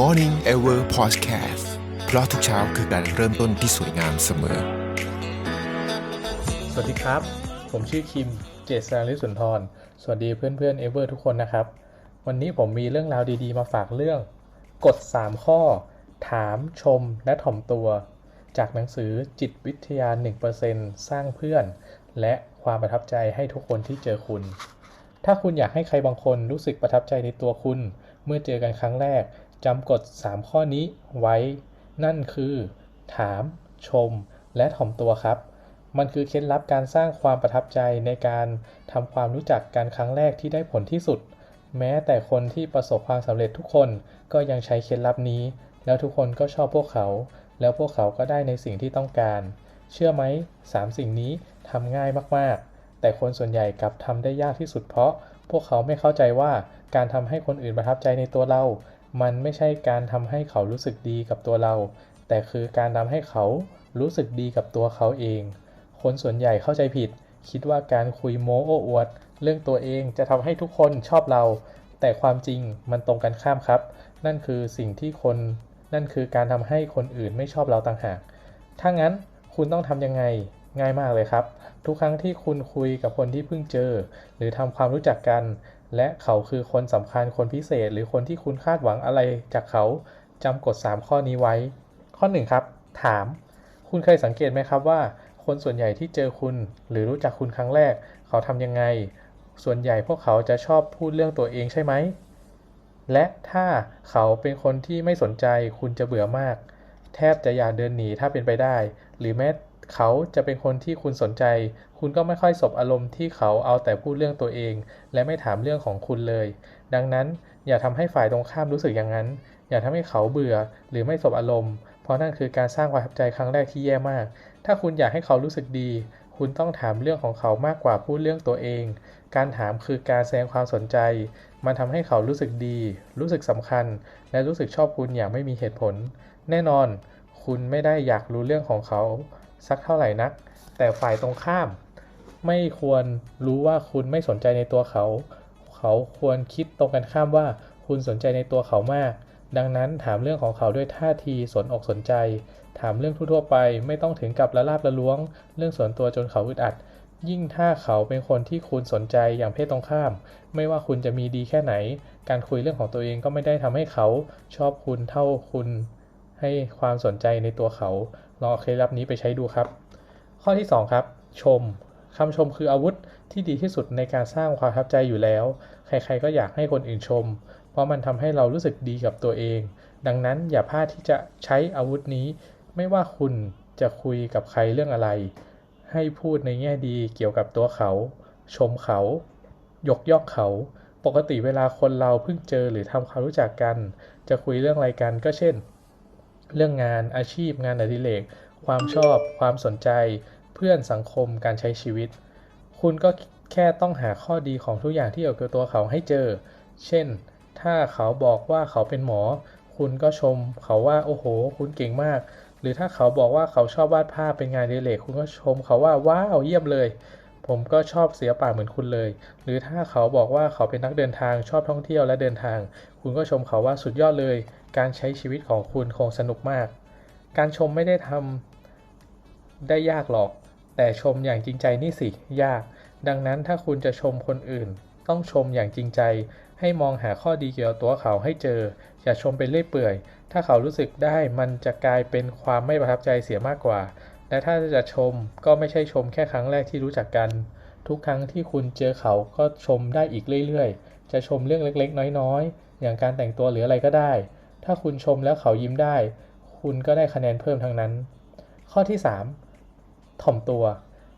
Morning Ever Podcast เพราะทุกเช้าคือการเริ่มต้นที่สวยงามเสมอ สวัสดีครับ ผมชื่อคิม เจษราลิสุนทร สวัสดีเพื่อนๆเอเวอร์ทุกคนนะครับ วันนี้ผมมีเรื่องราวดีๆ มาฝากเรื่อง กฎ 3 ข้อ ถามชมและถ่อมตัว จากหนังสือจิตวิทยา 1%สร้างเพื่อน และความประทับใจให้ทุกคนที่เจอคุณถ้าคุณอยากให้ใครบางคนรู้สึกประทับใจในตัวคุณ เมื่อเจอกันครั้งแรก จำกฎ 3 ข้อนี้ไว้ นั่นคือ ถาม ชม และถ่อมตัวครับ มันคือเคล็ดลับการสร้างความประทับใจในการทำความรู้จักกันครั้งแรกที่ได้ผลที่สุด แม้แต่คนที่ประสบความสำเร็จทุกคนก็ยังใช้เคล็ดลับนี้ แล้วทุกคนก็ชอบพวกเขา แล้วพวกเขาก็ได้ในสิ่งที่ต้องการ เชื่อไหมสามสิ่งนี้ทำง่ายมากๆ แต่คนส่วนใหญ่กลับทำได้ยากที่สุดเพราะพวกเขาไม่เข้าใจว่าการทำให้คนอื่นประทับใจในตัวเรา มันไม่ใช่การทำให้เขารู้สึกดีกับตัวเรา แต่คือการทำให้เขารู้สึกดีกับตัวเขาเอง คนส่วนใหญ่เข้าใจผิด คิดว่าการคุยโม้โอ้อวด เรื่องตัวเองจะทำให้ทุกคนชอบเรา แต่ความจริงมันตรงกันข้ามครับ นั่นคือสิ่งที่คน นั่นคือการทำให้คนอื่นไม่ชอบเราต่างหาก ถ้างั้นคุณต้องทำยังไง ง่ายมากเลยครับ ทุกครั้งที่คุณคุยกับคนที่เพิ่งเจอ หรือทำความรู้จักกัน และเขาคือคนสำคัญคนพิเศษ หรือคนที่คุณคาดหวังอะไรจากเขาจำกฎ 3 ข้อนี้ไว้ ข้อ1ครับถาม คุณเคยสังเกตไหมครับว่า คนส่วนใหญ่ที่เจอคุณ หรือรู้จักคุณครั้งแรก เขาทำยังไง ส่วนใหญ่พวกเขาจะชอบพูดเรื่องตัวเองใช่ไหม และถ้าเขาเป็นคนที่ไม่สนใจคุณจะเบื่อมาก แทบจะอยากเดินหนีถ้าเป็นไปได้ หรือแม้ เขาจะเป็นคนที่คุณสนใจ คุณก็ไม่ค่อยสบอารมณ์ที่เขาเอาแต่พูดเรื่องตัวเอง และไม่ถามเรื่องของคุณเลย ดังนั้นอย่าทำให้ฝ่ายตรงข้ามรู้สึกอย่างนั้น อย่าทำให้เขาเบื่อหรือไม่สบอารมณ์ เพราะนั่นคือการสร้างความทับใจครั้งแรกที่แย่มาก ถ้าคุณอยากให้เขารู้สึกดี คุณต้องถามเรื่องของเขามากกว่าพูดเรื่องตัวเอง การถามคือการแสดงความสนใจ มันทำให้เขารู้สึกดี รู้สึกสำคัญ และรู้สึกชอบคุณอย่างไม่มีเหตุผล แน่นอน คุณไม่ได้อยากรู้เรื่องของเขา สักเท่าไหร่นัก แต่ฝ่ายตรงข้าม ไม่ควรรู้ว่าคุณไม่สนใจในตัวเขา เขาควรคิดตรงกันข้ามว่าคุณสนใจในตัวเขามาก ดังนั้นถามเรื่องของเขาด้วยท่าทีสนอกสนใจ ถามเรื่องทั่วๆไป ไม่ต้องถึงกับละลาบละล้วง เรื่องส่วนตัวจนเขาอึดอัด ยิ่งถ้าเขาเป็นคนที่คุณสนใจอย่างเพศตรงข้าม ไม่ว่าคุณจะมีดีแค่ไหน การคุยเรื่องของตัวเองก็ไม่ได้ทำให้เขาชอบคุณเท่าคุณให้ความสนใจในตัวเขา ลองเอาเคล็ดลับนี้ไปใช้ดูครับ ข้อที่ 2 ครับ ชมคำชมคืออาวุธที่ดีที่สุดในการสร้างความประทับใจอยู่แล้ว ใครๆก็อยากให้คนอื่นชม เพราะมันทำให้เรารู้สึกดีกับตัวเอง ดังนั้นอย่าพลาดที่จะใช้อาวุธนี้ ไม่ว่าคุณจะคุยกับใครเรื่องอะไร ให้พูดในแง่ดีเกี่ยวกับตัวเขา ชมเขา ยกย่องเขา ปกติเวลาคนเราเพิ่งเจอหรือทำความรู้จักกัน จะคุยเรื่องอะไรกันก็เช่น เรื่องงานอาชีพงานอดิเรกความชอบ ความสนใจ เพื่อนสังคมการใช้ชีวิต คุณก็แค่ต้องหาข้อดีของทุกอย่างที่เกี่ยวกับตัวเขาให้เจอ เช่น ถ้าเขาบอกว่าเขาเป็นหมอ คุณก็ชมเขาว่าโอ้โห คุณเก่งมาก หรือถ้าเขาบอกว่าเขาชอบวาดภาพเป็นงานอดิเรกคุณก็ชมเขาว่าว้าวเยี่ยมเลย ผมก็ชอบศิลปะเหมือนคุณเลย หรือถ้าเขาบอกว่าเขาเป็นนักเดินทางชอบท่องเที่ยวและเดินทาง คุณก็ชมเขาว่าสุดยอดเลย การใช้ชีวิตของคุณคงสนุกมาก การชมไม่ได้ทำได้ยากหรอก แต่ชมอย่างจริงใจนี่สิ ยาก ดังนั้นถ้าคุณจะชมคนอื่น ต้องชมอย่างจริงใจ ให้มองหาข้อดีเกี่ยวกับตัวเขาให้เจอ อย่าชมไปเรื่อยเปื่อย ถ้าเขารู้สึกได้มันจะกลายเป็นความไม่ประทับใจเสียมากกว่า และถ้าจะชมก็ไม่ใช่ชมแค่ครั้งแรกที่รู้จักกัน ทุกครั้งที่คุณเจอเขาก็ชมได้อีกเรื่อยๆ จะชมเรื่องเล็กๆ น้อยๆ อย่างการแต่งตัวหรืออะไรก็ได้ ถ้าคุณชมแล้วเขายิ้มได้ คุณก็ได้คะแนนเพิ่มทั้งนั้น ข้อที่ 3 ถ่อมตัว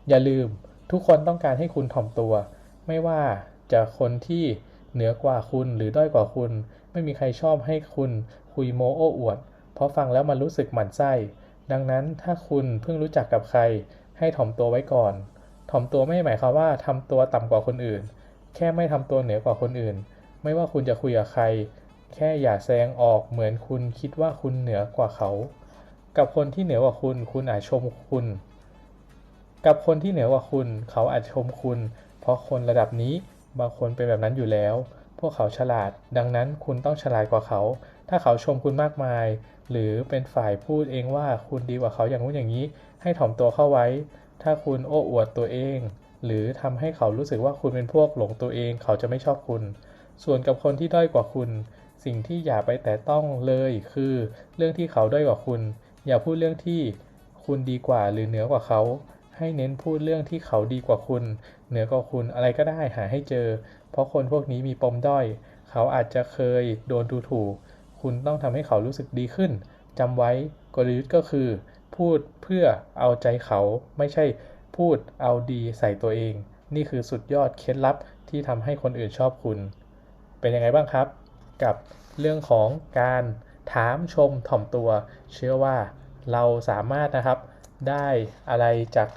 อย่าลืม ทุกคนต้องการให้คุณถ่อมตัว ไม่ว่าจะคนที่เหนือกว่าคุณหรือด้อยกว่าคุณ ไม่มีใครชอบให้คุณคุยโมโอ้อวด เพราะฟังแล้วมันรู้สึกหมั่นไส้ ดังนั้นถ้าคุณเพิ่งรู้จักกับใคร ให้ถ่อมตัวไว้ก่อน ถ่อมตัวไม่ได้หมายความว่าทำตัวต่ำกว่าคนอื่น แค่ไม่ทำตัวเหนือกว่าคนอื่น ไม่ว่าคุณจะคุยกับใคร แค่อย่าแสดงออกเหมือนคุณคิดว่าคุณเหนือกว่าเขา กับคนที่เหนือกว่าคุณ คุณอาจชมคุณ กับคนที่เหนือกว่าคุณ เขาอาจชมคุณ เพราะคนระดับนี้บางคนเป็นแบบนั้นอยู่แล้ว พวกเขาฉลาด ดังนั้นคุณต้องฉลาดกว่าเขา ถ้าเขาชมคุณมากมาย หรือเป็นฝ่ายพูดเองว่าคุณดีกว่าเขาอย่างนู้นอย่างนี้ ให้ถ่อมตัวเข้าไว้ ถ้าคุณโอ้อวดตัวเอง หรือทำให้เขารู้สึกว่าคุณเป็นพวกหลงตัวเอง เขาจะไม่ชอบคุณ ส่วนกับคนที่ด้อยกว่าคุณ สิ่งที่อย่าไปแตะต้องเลยคือ เรื่องที่เขาด้อยกว่าคุณ อย่าพูดเรื่องที่คุณดีกว่าหรือเหนือกว่าเขา ให้เน้นพูดเรื่องที่เขาดีกว่าคุณ เหนือกว่าคุณอะไรก็ได้หาให้เจอ เพราะคนพวกนี้มีปมด้อย เขาอาจจะเคยโดนดูถูก คุณต้องทำให้เขารู้สึกดีขึ้นจำไว้กลยุทธ์ก็คือ พูดเพื่อเอาใจเขาไม่ใช่พูดเอาดีใส่ตัวเอง นี่คือสุดยอดเคล็ดลับที่ทำให้คนอื่นชอบคุณ เป็นยังไงบ้างครับ กับเรื่องของการถามชมถ่อมตัว เชื่อว่าเราสามารถนะครับ ได้อะไรจาก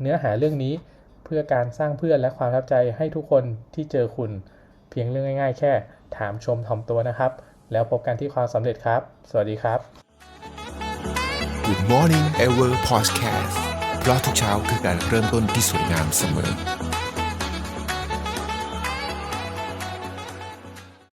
เนื้อหาเรื่องนี้ เพื่อการสร้างเพื่อนและความประทับใจให้ทุกคนที่เจอคุณ เพียงเรื่องง่าย ๆ แค่ ถามชมถ่อมตัวนะครับ แล้วพบกันที่ความสำเร็จครับ สวัสดีครับ Good Morning Ever Podcast เพราะทุกเช้าคือการเริ่มต้นที่สวยงามเสมอ